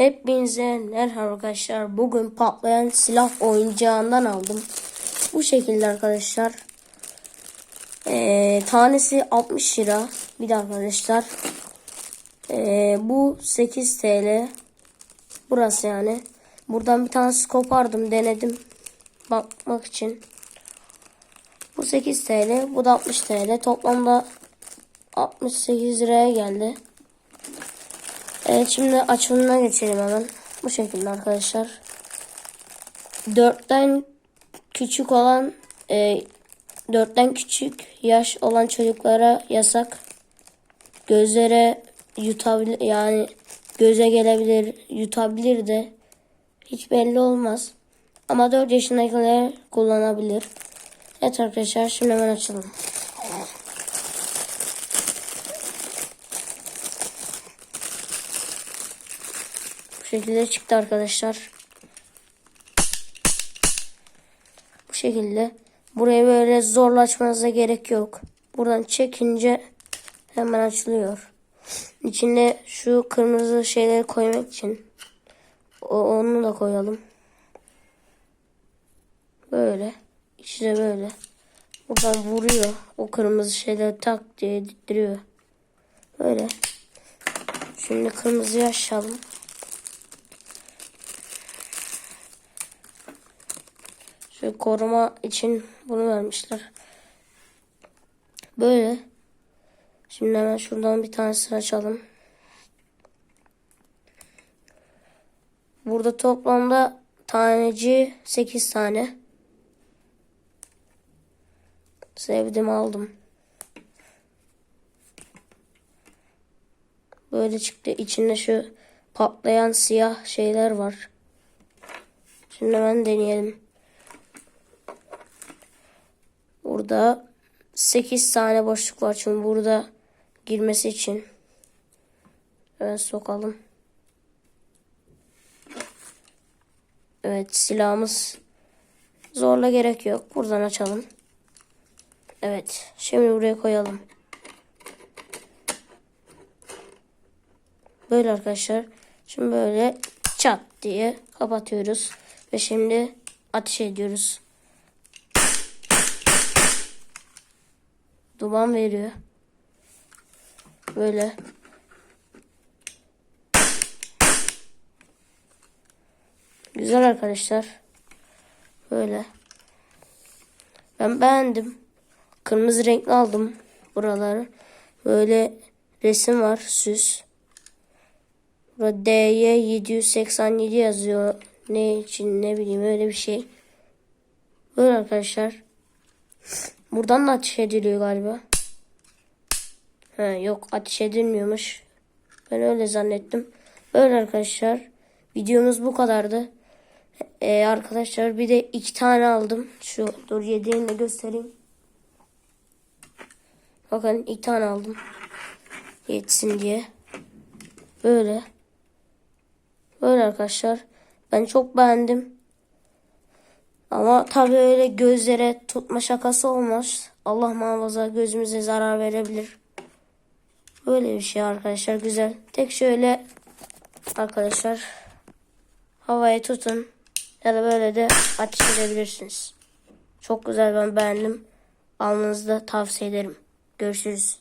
Hepinize merhaba arkadaşlar. Bugün patlayan silah oyuncağından aldım. Bu şekilde arkadaşlar. Ee, tanesi 60 lira. Bir de arkadaşlar. Ee, bu 8 TL. Burası yani. Buradan bir tanesi kopardım denedim. Bakmak için. Bu 8 TL. Bu da 60 TL. Toplamda 68 liraya geldi. Evet şimdi açılımına geçelim hemen. Bu şekilde arkadaşlar. Dörtten küçük olan e, dörtten küçük yaş olan çocuklara yasak. Gözlere yutabilir yani göze gelebilir yutabilir de hiç belli olmaz. Ama 4 yaşındakiler kullanabilir. Evet arkadaşlar şimdi hemen açalım. Bu şekilde çıktı arkadaşlar. Bu şekilde. Burayı böyle zorla açmanıza gerek yok. Buradan çekince hemen açılıyor. İçine şu kırmızı şeyleri koymak için o, onu da koyalım. Böyle. İçi de böyle. Buradan vuruyor. O kırmızı şeyleri tak diye dittiriyor. Böyle. Şimdi kırmızıyı açalım. Şu koruma için bunu vermişler. Böyle. Şimdi hemen şuradan bir tanesini açalım. Burada toplamda taneci 8 tane. Sevdim aldım. Böyle çıktı. İçinde şu patlayan siyah şeyler var. Şimdi hemen deneyelim. Burada 8 tane boşluk var. Çünkü burada girmesi için. Evet sokalım. Evet silahımız zorla gerek yok. Buradan açalım. Evet. Şimdi buraya koyalım. Böyle arkadaşlar. Şimdi böyle çat diye kapatıyoruz. Ve şimdi ateş ediyoruz. Duman veriyor. Böyle. Güzel arkadaşlar. Böyle. Ben beğendim. Kırmızı renkli aldım buraları. Böyle resim var süs. Burada D'ye 787 yazıyor. Ne için ne bileyim öyle bir şey. Böyle arkadaşlar. Buradan da ateş ediliyor galiba. Ha, yok ateş edilmiyormuş. Ben öyle zannettim. Böyle arkadaşlar. Videomuz bu kadardı. Ee, arkadaşlar bir de iki tane aldım. Şu dur yediğini de göstereyim. Bakın iki tane aldım. Yetsin diye. Böyle. Böyle arkadaşlar. Ben çok beğendim. Ama tabii öyle gözlere tutma şakası olmaz. Allah muhafaza gözümüze zarar verebilir. Böyle bir şey arkadaşlar güzel. Tek şöyle arkadaşlar havaya tutun ya da böyle de ateş edebilirsiniz. Çok güzel ben beğendim. Almanızı da tavsiye ederim. Görüşürüz.